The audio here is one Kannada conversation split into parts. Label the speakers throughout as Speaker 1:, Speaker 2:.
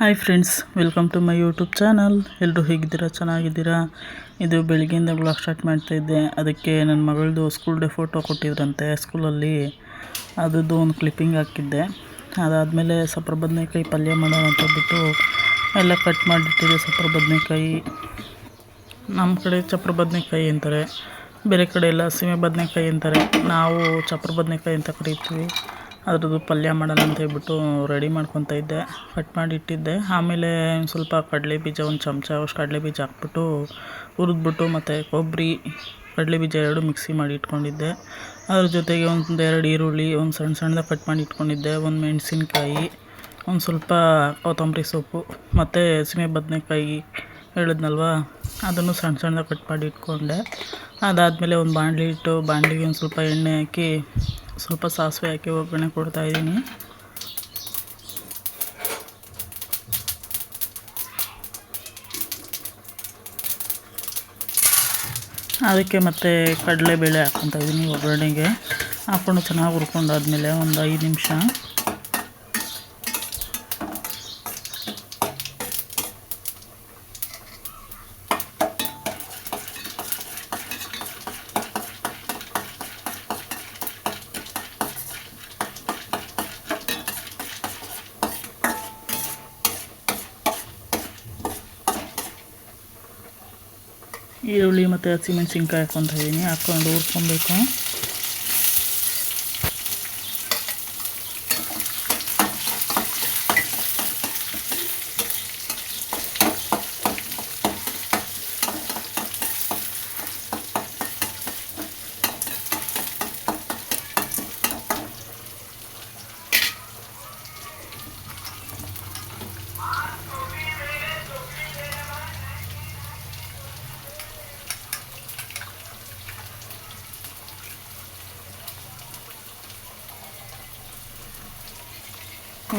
Speaker 1: Hi friends, welcome to my YouTube channel. ಎಲ್ಲರೂ ಹೇಗಿದ್ದೀರಾ? ಚೆನ್ನಾಗಿದ್ದೀರಾ? ಇದು ಬೆಳಗ್ಗೆಯಿಂದ ಬ್ಲಾಗ್ ಸ್ಟಾರ್ಟ್ ಮಾಡ್ತಾ ಇದ್ದೆ. ಅದಕ್ಕೆ ನನ್ನ ಮಗಳದು ಸ್ಕೂಲ್ ಡೇ ಫೋಟೋ ಕೊಟ್ಟಿದ್ರಂತೆ ಸ್ಕೂಲಲ್ಲಿ ಅದರದ್ದು ಒಂದು ಕ್ಲಿಪ್ಪಿಂಗ್ ಹಾಕಿದ್ದೆ. ಅದಾದಮೇಲೆ ಸಪ್ರ ಬದನೆಕಾಯಿ ಪಲ್ಯ ಮಾಡೋಣ ಅಂತ ಹೇಳ್ಬಿಟ್ಟು ಎಲ್ಲ ಕಟ್ ಮಾಡಿಟ್ಟಿದ್ದೆ ಸಪ್ರ ಬದನೆಕಾಯಿ ನಮ್ಮ ಕಡೆ ಚಪ್ರ ಬದನೆಕಾಯಿ ಅಂತಾರೆ. ಬೇರೆ ಕಡೆ ಎಲ್ಲ ಸೀಮೆ ಬದನೆಕಾಯಿ ಅಂತಾರೆ. ನಾವು ಚಪ್ರ ಬದನೆಕಾಯಿ ಅಂತ ಕರಿತೀವಿ. ಅದ್ರದ್ದು ಪಲ್ಯ ಮಾಡೋಣ ಅಂತ ಹೇಳ್ಬಿಟ್ಟು ರೆಡಿ ಮಾಡ್ಕೊತಾ ಇದ್ದೆ. ಕಟ್ ಮಾಡಿ ಇಟ್ಟಿದ್ದೆ. ಆಮೇಲೆ ಸ್ವಲ್ಪ ಕಡಲೆ ಬೀಜ, ಒಂದು ಚಮಚ ಅಷ್ಟು ಕಡಲೆ ಬೀಜ ಹಾಕ್ಬಿಟ್ಟು ಹುರಿದ್ಬಿಟ್ಟು ಮತ್ತು ಕೊಬ್ಬರಿ, ಕಡಲೆ ಬೀಜ ಎರಡು ಮಿಕ್ಸಿ ಮಾಡಿ ಇಟ್ಕೊಂಡಿದ್ದೆ. ಅದ್ರ ಜೊತೆಗೆ ಒಂದು ಎರಡು ಈರುಳ್ಳಿ, ಒಂದು ಸಣ್ಣ ಸಣ್ಣದಾಗಿ ಕಟ್ ಮಾಡಿ ಇಟ್ಕೊಂಡಿದ್ದೆ. ಒಂದು ಮೆಣಸಿನ್ಕಾಯಿ, ಒಂದು ಸ್ವಲ್ಪ ಕೊತ್ತಂಬರಿ ಸೊಪ್ಪು, ಮತ್ತು ಸೀಮೆ ಬದನೆಕಾಯಿ ಹೇಳಿದ್ನಲ್ವ? ಅದನ್ನು ಸಣ್ಣ ಸಣ್ಣದಾಗಿ ಕಟ್ ಮಾಡಿ ಇಟ್ಕೊಂಡೆ. ಅದಾದಮೇಲೆ ಒಂದು ಬಾಣಲಿ ಇಟ್ಟು ಬಾಣಲಿಗೆ ಒಂದು ಸ್ವಲ್ಪ ಎಣ್ಣೆ ಹಾಕಿ ಸ್ವಲ್ಪ ಸಾಸಿವೆ ಹಾಕಿ ಒಗ್ಗರಣೆ ಕೊಡ್ತಾಯಿದ್ದೀನಿ ಅದಕ್ಕೆ ಮತ್ತು ಕಡಲೆಬೇಳೆ ಹಾಕ್ಕೊತಾ ಇದ್ದೀನಿ ಒಗ್ಗರಣೆಗೆ. ಹಾಕ್ಕೊಂಡು ಚೆನ್ನಾಗಿ ಹುರ್ಕೊಂಡಾದ್ಮೇಲೆ ಒಂದು ಐದು ನಿಮಿಷ. ಈರುಳ್ಳಿ ಮತ್ತು ಹಸಿಮೆಣ್ಸಿನ್ಕಾಯಿ ಹಾಕ್ಕೊತಾ ಇದ್ದೀನಿ ಹಾಕ್ಕೊಂಡು ಹುರ್ಕೊಬೇಕು.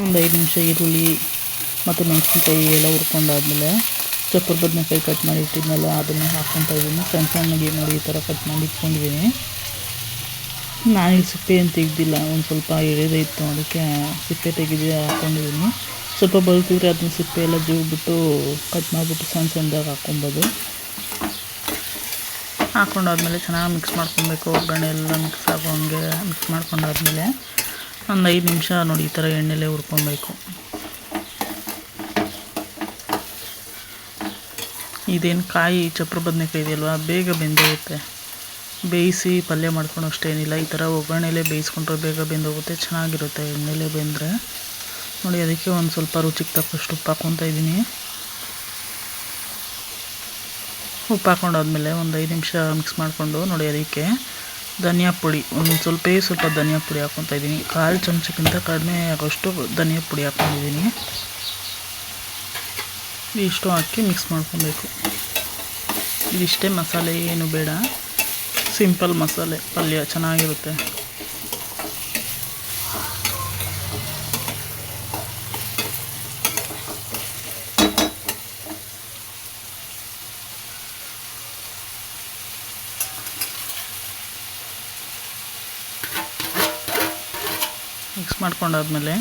Speaker 1: ಒಂದು ಐದು ನಿಮಿಷ ಈರುಳ್ಳಿ ಮತ್ತು ಮೆಣಸಿನ್ಕಾಯಿ ಎಲ್ಲ ಹುರ್ಕೊಂಡಾದ್ಮೇಲೆ ಚಪ್ಪರ ಬದನೆಕಾಯಿ ಕಟ್ ಮಾಡಿ ಇಟ್ಟಿದ್ಮೇಲೆ ಅದನ್ನು ಹಾಕ್ಕೊತಾ ಇದ್ದೀನಿ. ಸಣ್ಣ ಸಣ್ಣಗೆ ನೋಡಿ ಈ ಥರ ಕಟ್ ಮಾಡಿ ಇಟ್ಕೊಂಡಿದ್ದೀನಿ. ನಾನಿಲ್ಲಿ ಸಿಪ್ಪೆ ಏನು ತೆಗ್ದಿಲ್ಲ, ಒಂದು ಸ್ವಲ್ಪ ಎಳೆದೇ ಇತ್ತು, ಅದಕ್ಕೆ ಸಿಪ್ಪೆ ತೆಗೆದು ಹಾಕ್ಕೊಂಡಿದ್ದೀನಿ ಸ್ವಲ್ಪ ಬಲ್ತಿದ್ರೆ ಅದನ್ನ ಸಿಪ್ಪೆ ಎಲ್ಲ ಜೀವ್ಬಿಟ್ಟು ಕಟ್ ಮಾಡಿಬಿಟ್ಟು ಸಣ್ಣ ಸಣ್ಣದಾಗಿ ಹಾಕ್ಕೊಬೋದು. ಹಾಕ್ಕೊಂಡಾದ್ಮೇಲೆ ಚೆನ್ನಾಗಿ ಮಿಕ್ಸ್ ಮಾಡ್ಕೊಬೇಕು. ಒಗ್ಗರಣೆ ಎಲ್ಲ ಮಿಕ್ಸ್ ಆಗೋ ಹಂಗೆ ಮಿಕ್ಸ್ ಮಾಡ್ಕೊಂಡಾದ್ಮೇಲೆ ಒಂದು ಐದು ನಿಮಿಷ ನೋಡಿ ಈ ಥರ ಎಣ್ಣೆಲೆ ಹುರ್ಕೊಬೇಕು. ಇದೇನು ಕಾಯಿ ಚಪ್ರ ಬದನೆಕಾಯಿ ಇದೆಯಲ್ವಾ? ಬೇಗ ಬೆಂದೋಗುತ್ತೆ. ಬೇಯಿಸಿ ಪಲ್ಯ ಮಾಡ್ಕೊಂಡು ಅಷ್ಟೇನಿಲ್ಲ ಈ ಥರ ಒಗ್ಗರಣೆಲೆ ಬೇಯಿಸ್ಕೊಂಡ್ರೆ ಬೇಗ ಬೆಂದೋಗುತ್ತೆ. ಚೆನ್ನಾಗಿರುತ್ತೆ ಎಣ್ಣೆಲೆ ಬೆಂದರೆ. ನೋಡಿ, ಅದಕ್ಕೆ ಒಂದು ಸ್ವಲ್ಪ ರುಚಿಗೆ ತಕ್ಕಷ್ಟು ಉಪ್ಪು ಹಾಕ್ಕೊತಾ ಇದ್ದೀನಿ ಉಪ್ಪು ಹಾಕೊಂಡಾದ್ಮೇಲೆ ಒಂದು ಐದು ನಿಮಿಷ ಮಿಕ್ಸ್ ಮಾಡಿಕೊಂಡು ನೋಡಿ, ಅದಕ್ಕೆ ಧನಿಯಾ ಪುಡಿ. ಒಂದು ಸ್ವಲ್ಪ ಸ್ವಲ್ಪ ಧನಿಯಾ ಪುಡಿ ಹಾಕ್ಕೊತಾ ಇದ್ದೀನಿ. ಕಾಲು ಚಮಚಕ್ಕಿಂತ ಕಡಿಮೆ ಆಗೋಷ್ಟು ಧನಿಯಾ ಪುಡಿ ಹಾಕ್ಕೊಂಡಿದ್ದೀನಿ ಇಷ್ಟು ಹಾಕಿ ಮಿಕ್ಸ್ ಮಾಡ್ಕೊಬೇಕು. ಇದಿಷ್ಟೇ ಮಸಾಲೆ ಏನು ಬೇಡ. ಸಿಂಪಲ್ ಮಸಾಲೆ ಪಲ್ಯ ಚೆನ್ನಾಗಿರುತ್ತೆ. ಮಿಕ್ಸ್ ಮಾಡ್ಕೊಂಡಾದ್ಮೇಲೆ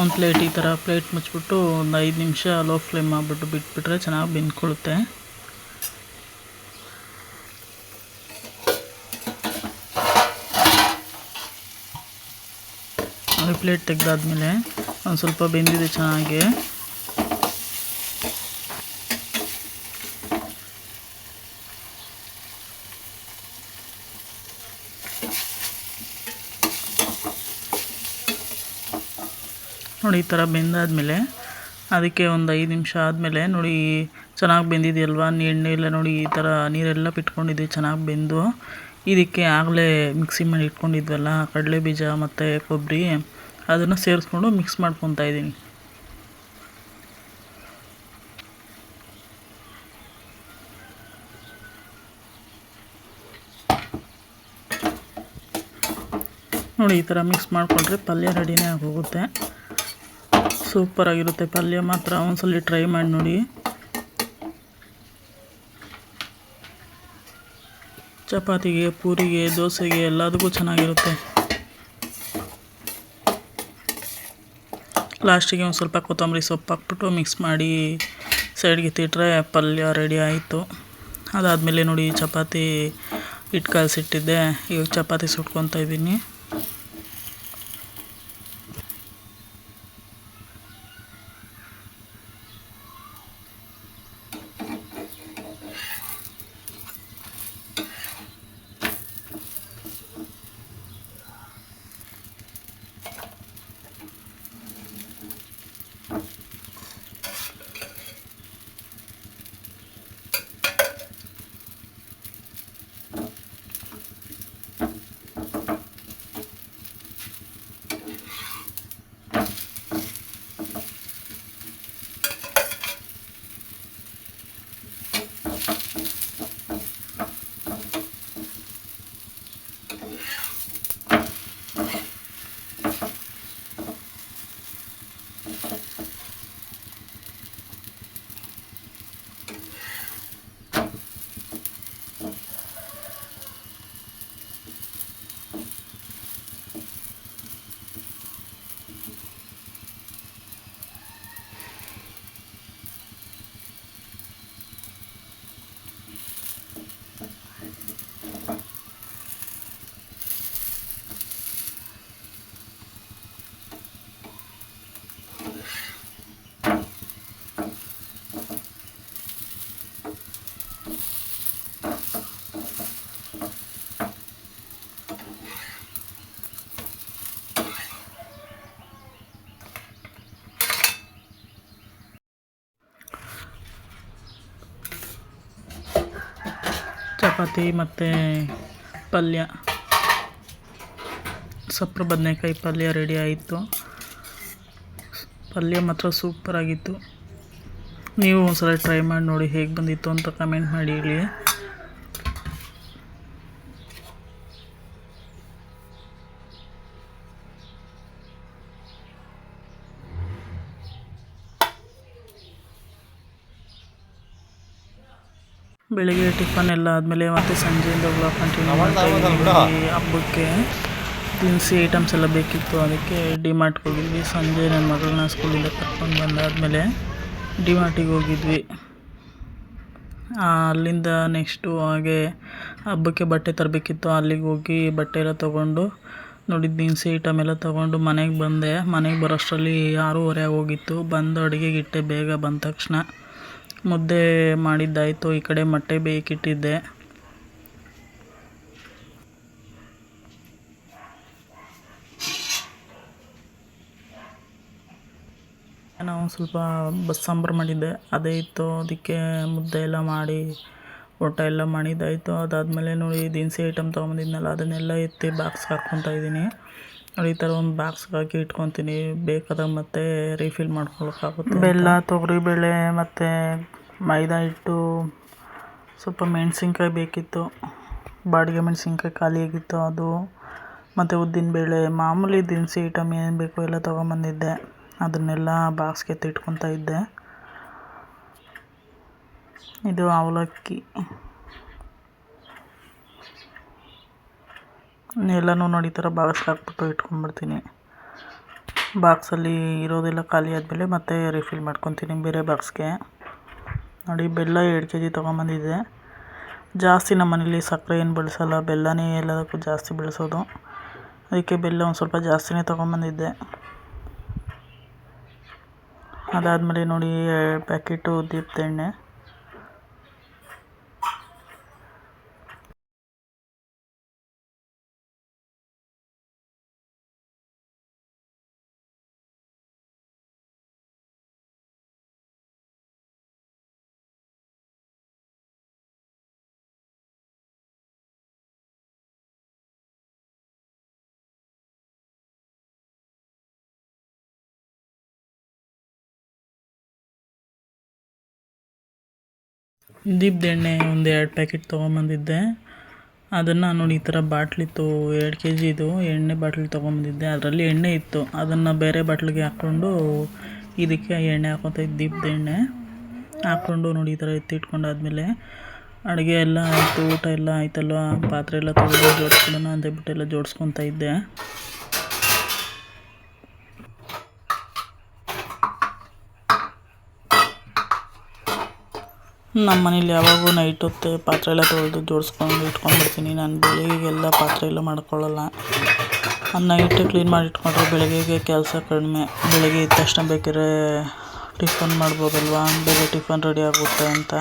Speaker 1: ಒಂದು ಪ್ಲೇಟ್ ಈ ಥರ ಪ್ಲೇಟ್ ಮುಚ್ಚಿಬಿಟ್ಟು ಒಂದು ಐದು ನಿಮಿಷ ಲೋ ಫ್ಲೇಮ್ ಮಾಡಿಬಿಟ್ಟು ಬಿಟ್ಬಿಟ್ರೆ ಚೆನ್ನಾಗಿ ಬೆಂದ್ಕೊಳ್ಳುತ್ತೆ. ಅದು ಪ್ಲೇಟ್ ತೆಗೆದಾದ್ಮೇಲೆ ಒಂದು ಸ್ವಲ್ಪ ಬೆಂದಿದೆ ಚೆನ್ನಾಗಿ. ನೋಡಿ ಈ ಥರ ಬೆಂದಾದಮೇಲೆ ಅದಕ್ಕೆ ಒಂದು ಐದು ನಿಮಿಷ ಆದಮೇಲೆ ನೋಡಿ ಚೆನ್ನಾಗಿ ಬೆಂದಿದೆಯಲ್ವಾ ಎಣ್ಣೆ ಎಲ್ಲ ನೋಡಿ ಈ ಥರ ನೀರೆಲ್ಲ ಬಿಟ್ಕೊಂಡಿದ್ವಿ ಚೆನ್ನಾಗಿ ಬೆಂದು. ಇದಕ್ಕೆ ಆಗಲೇ ಮಿಕ್ಸಿ ಮಾಡಿ ಇಟ್ಕೊಂಡಿದ್ವಲ್ಲ, ಕಡಲೆ ಬೀಜ ಮತ್ತು ಕೊಬ್ಬರಿ, ಅದನ್ನು ಸೇರಿಸ್ಕೊಂಡು ಮಿಕ್ಸ್ ಮಾಡ್ಕೊತಾ ಇದ್ದೀನಿ. ನೋಡಿ ಈ ಥರ ಮಿಕ್ಸ್ ಮಾಡಿಕೊಂಡ್ರೆ ಪಲ್ಯ ರೆಡಿನೇ ಆಗೋಗುತ್ತೆ. ಸೂಪರಾಗಿರುತ್ತೆ ಪಲ್ಯ ಮಾತ್ರ ಒಂದ್ಸಲ ಟ್ರೈ ಮಾಡಿ ನೋಡಿ. ಚಪಾತಿಗೆ, ಪೂರಿಗೆ, ದೋಸೆಗೆ ಎಲ್ಲದಕ್ಕೂ ಚೆನ್ನಾಗಿರುತ್ತೆ. ಲಾಸ್ಟಿಗೆ ಒಂದು ಸ್ವಲ್ಪ ಕೊತ್ತಂಬರಿ ಸೊಪ್ಪು ಹಾಕ್ಬಿಟ್ಟು ಮಿಕ್ಸ್ ಮಾಡಿ ಸೈಡ್ಗೆ ತಿಟ್ಟರೆ ಪಲ್ಯ ರೆಡಿ ಆಯಿತು. ಅದಾದಮೇಲೆ ನೋಡಿ ಚಪಾತಿ ಹಿಟ್ಟು ಕಲಸಿಟ್ಟಿದ್ದೆ. ಈಗ ಚಪಾತಿ ಸುಟ್ಕೊತಾ ಇದ್ದೀನಿ. ಚಪಾತಿ ಮತ್ತು ಪಲ್ಯ. ಸಪ್ರ ಬದನೆಕಾಯಿ ಪಲ್ಯ ರೆಡಿ ಆಯಿತು. ಪಲ್ಯ ಮಾತ್ರ ಸೂಪರಾಗಿತ್ತು ನೀವು ಒಂದ್ಸಲ ಟ್ರೈ ಮಾಡಿ ನೋಡಿ ಹೇಗೆ ಬಂದಿತ್ತು ಅಂತ ಕಮೆಂಟ್ ಮಾಡಿ ಹೇಳಿ ಬೆಳಿಗ್ಗೆ ಟಿಫನ್ ಎಲ್ಲ ಆದಮೇಲೆ ಮತ್ತೆ ಸಂಜೆಯಿಂದ ವ್ಲಾಗ್ ಕಂಟಿನ್ಯೂ ಮಾಡ್ತಾ ಇದ್ದೀವಿ. ಹಬ್ಬಕ್ಕೆ ದಿನಸಿ ಐಟಮ್ಸ್ ಎಲ್ಲ ಬೇಕಿತ್ತು ಅದಕ್ಕೆ ಡಿಮಾರ್ಟ್ಗೆ ಹೋಗಿದ್ವಿ. ಸಂಜೆ ನನ್ನ ಮಗಳನ್ನ ಸ್ಕೂಲಿಂದ ಕರ್ಕೊಂಡು ಬಂದಾದಮೇಲೆ ಡಿಮಾರ್ಟಿಗೆ ಹೋಗಿದ್ವಿ. ಆ, ಅಲ್ಲಿಂದ ನೆಕ್ಸ್ಟು ಹಾಗೆ ಹಬ್ಬಕ್ಕೆ ಬಟ್ಟೆ ತರಬೇಕಿತ್ತು. ಅಲ್ಲಿಗೆ ಹೋಗಿ ಬಟ್ಟೆ ಎಲ್ಲ ತೊಗೊಂಡು ನೋಡಿ ದಿನಸಿ ಐಟಮ್ ಎಲ್ಲ ತೊಗೊಂಡು ಮನೆಗೆ ಬಂದೆ. ಮನೆಗೆ ಬರೋಷ್ಟರಲ್ಲಿ ಆರೂವರೆ ಆಗೋಗಿತ್ತು. ಬಂದು ಅಡುಗೆಗಿಟ್ಟೆ ಬೇಗ ಬಂದ ತಕ್ಷಣ. ಮುದ್ದೆ ಮಾಡಿದ್ದಾಯಿತು, ಈ ಕಡೆ ಮೊಟ್ಟೆ ಬೇಕಿಟ್ಟಿದ್ದೆ. ನಾವು ಸ್ವಲ್ಪ ಬಸ್ ಸಾಂಬಾರು ಮಾಡಿದ್ದೆ, ಅದೇ ಇತ್ತು. ಅದಕ್ಕೆ ಮುದ್ದೆ ಎಲ್ಲ ಮಾಡಿ ಊಟ ಎಲ್ಲ ಮಾಡಿದ್ದಾಯಿತು. ಅದಾದಮೇಲೆ ನೋಡಿ, ದಿನಸಿ ಐಟಮ್ ತೊಗೊಂಬಂದಿದ್ನಲ್ಲ, ಅದನ್ನೆಲ್ಲ ಎತ್ತಿ ಬಾಕ್ಸ್ಗೆ ಹಾಕ್ಕೊತಾ ಇದ್ದೀನಿ. ಈ ಥರ ಒಂದು ಬಾಕ್ಸ್ಗಾಗಿ ಇಟ್ಕೊತೀನಿ. ಬೇಕಾದಾಗ ಮತ್ತೆ ರೀಫಿಲ್ ಮಾಡ್ಕೊಳಕ್ಕಾಗುತ್ತೆ ಬೆಲ್ಲ ತೊಗರಿಬೇಳೆ ಮತ್ತು ಮೈದಾ ಹಿಟ್ಟು, ಸ್ವಲ್ಪ ಮೆಣಸಿನ್ಕಾಯಿ ಬೇಕಿತ್ತು. ಬಾಡಿಗೆ ಮೆಣಸಿನ್ಕಾಯಿ ಖಾಲಿಯಾಗಿತ್ತು ಅದು. ಮತ್ತು ಉದ್ದಿನಬೇಳೆ ಮಾಮೂಲಿ ದಿನಸಿ ಐಟಮ್ ಏನು ಬೇಕೋ ಎಲ್ಲ ತೊಗೊಂಬಂದಿದ್ದೆ. ಅದನ್ನೆಲ್ಲ ಬಾಕ್ಸ್ಗೆ ಎತ್ತಿಟ್ಕೊತಾ ಇದ್ದೆ. ಇದು ಅವಲಕ್ಕಿ. ಎಲ್ಲನೂ ನೋಡಿ ಈ ಥರ ಬಾಕ್ಸ್ಗೆ ಹಾಕ್ಬಿಟ್ಟು ಇಟ್ಕೊಂಡ್ಬಿಡ್ತೀನಿ. ಬಾಕ್ಸಲ್ಲಿ ಇರೋದೆಲ್ಲ ಖಾಲಿ ಆದಮೇಲೆ ಮತ್ತೆ ರಿಫಿಲ್ ಮಾಡ್ಕೊತೀನಿ ಬೇರೆ ಬಾಕ್ಸ್ಗೆ. ನೋಡಿ, ಬೆಲ್ಲ ಎರಡು ಕೆ ಜಿ ತೊಗೊಂಬಂದಿದ್ದೆ. ಜಾಸ್ತಿ ನಮ್ಮ ಮನೇಲಿ ಸಕ್ಕರೆ ಏನು ಬಳಸಲ್ಲ, ಬೆಲ್ಲನೇ ಎಲ್ಲದಕ್ಕೂ ಜಾಸ್ತಿ ಬಳಸೋದು. ಅದಕ್ಕೆ ಬೆಲ್ಲ ಒಂದು ಸ್ವಲ್ಪ ಜಾಸ್ತಿನೇ ತೊಗೊಂಬಂದಿದ್ದೆ. ಅದಾದಮೇಲೆ ನೋಡಿ ಪ್ಯಾಕೆಟು ದೀಪದ ಎಣ್ಣೆ ದೀಪದ ಎಣ್ಣೆ ಒಂದು ಎರಡು ಪ್ಯಾಕೆಟ್ ತೊಗೊಂಬಂದಿದ್ದೆ. ಅದನ್ನು ನೋಡಿ ಈ ಥರ ಬಾಟ್ಲಿತ್ತು ಎರಡು ಕೆ ಜಿದು ಎಣ್ಣೆ ಬಾಟ್ಲಿ ತೊಗೊಂಬಂದಿದ್ದೆ. ಅದರಲ್ಲಿ ಎಣ್ಣೆ ಇತ್ತು. ಅದನ್ನು ಬೇರೆ ಬಾಟ್ಲಿಗೆ ಹಾಕ್ಕೊಂಡು ಇದಕ್ಕೆ ಎಣ್ಣೆ ಹಾಕೋತ ದೀಪದ ಎಣ್ಣೆ. ಹಾಕ್ಕೊಂಡು ನೋಡಿ ಈ ಥರ ಎತ್ತಿಟ್ಕೊಂಡಾದ್ಮೇಲೆ ಅಡುಗೆ ಎಲ್ಲ ಆಯಿತು, ಊಟ ಎಲ್ಲ ಆಯ್ತಲ್ವ? ಪಾತ್ರೆ ಎಲ್ಲ ತೊಗೊಂಡು ಜೋಡಿಸ್ಬಿಡೋಣ ಅಂತ ಎಲ್ಲ ಜೋಡಿಸ್ಕೊತಾ ಇದ್ದೆ. ನಮ್ಮ ಮನೇಲಿ ಯಾವಾಗೂ ನೈಟ್ ಹೊತ್ತು ಪಾತ್ರೆ ಎಲ್ಲ ತೊಳೆದು ಜೋಡಿಸ್ಕೊಂಡು ಇಟ್ಕೊಂಡ್ಬಿಡ್ತೀನಿ. ನಾನು ಬೆಳಿಗ್ಗೆಗೆಲ್ಲ ಪಾತ್ರೆ ಎಲ್ಲ ಮಾಡ್ಕೊಳ್ಳಲ್ಲ. ನೈಟ್ ಕ್ಲೀನ್ ಮಾಡಿ ಇಟ್ಕೊಂಡ್ರೆ ಬೆಳಗ್ಗೆಗೆ ಕೆಲಸ ಕಡಿಮೆ. ಬೆಳಗ್ಗೆ ಎದ್ದ ತಕ್ಷಣ ಬೇಕಿದ್ರೆ ಟಿಫನ್ ಮಾಡ್ಬೋದಲ್ವಾ? ಬೇಗ ಟಿಫನ್ ರೆಡಿ ಆಗುತ್ತೆ ಅಂತ.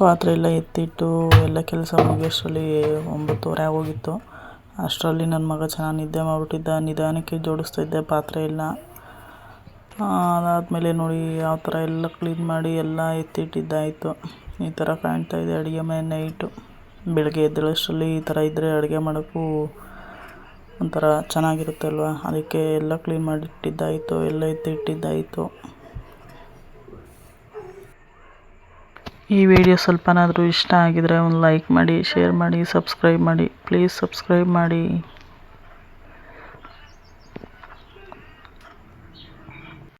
Speaker 1: ಪಾತ್ರೆ ಎಲ್ಲ ಎತ್ತಿಟ್ಟು ಎಲ್ಲ ಕೆಲಸ ಮುಗಿಯೋಷ್ಟರಲ್ಲಿ ಒಂಬತ್ತುವರೆ ಆಗೋಗಿತ್ತು ಅಷ್ಟರಲ್ಲಿ ನನ್ನ ಮಗ ಚೆನ್ನಾಗಿ ನಿದ್ದೆ ಮಾಡಿಬಿಟ್ಟಿದ್ದ. ನಿಧಾನಕ್ಕೆ ಜೋಡಿಸ್ತಾ ಇದ್ದೆ ಪಾತ್ರೆ ಎಲ್ಲ. ಅದಾದಮೇಲೆ ನೋಡಿ ಯಾವ ಥರ ಎಲ್ಲ ಕ್ಲೀನ್ ಮಾಡಿ ಎಲ್ಲ ಎತ್ತಿಟ್ಟಿದ್ದಾಯಿತು. ಈ ಥರ ಕಾಣ್ತಾ ಇದೆ ಅಡುಗೆ ಮನೆ ನೈಟು ಬೆಳಗ್ಗೆ ಎದ್ದೇಳೋಷ್ಟರಲ್ಲಿ ಈ ಥರ ಇದ್ದರೆ ಅಡುಗೆ ಮಾಡೋಕ್ಕೂ ಒಂಥರ ಚೆನ್ನಾಗಿರುತ್ತೆ ಅಲ್ವಾ ಅದಕ್ಕೆ ಎಲ್ಲ ಕ್ಲೀನ್ ಮಾಡಿಟ್ಟಿದ್ದಾಯಿತು, ಎಲ್ಲ ಎತ್ತಿಟ್ಟಿದ್ದಾಯಿತು. ಈ ವಿಡಿಯೋ ಸ್ವಲ್ಪನಾದರೂ ಇಷ್ಟ ಆಗಿದರೆ ಒಂದು ಲೈಕ್ ಮಾಡಿ ಶೇರ್ ಮಾಡಿ ಸಬ್ಸ್ಕ್ರೈಬ್ ಮಾಡಿ. ಪ್ಲೀಸ್ ಸಬ್ಸ್ಕ್ರೈಬ್ ಮಾಡಿ.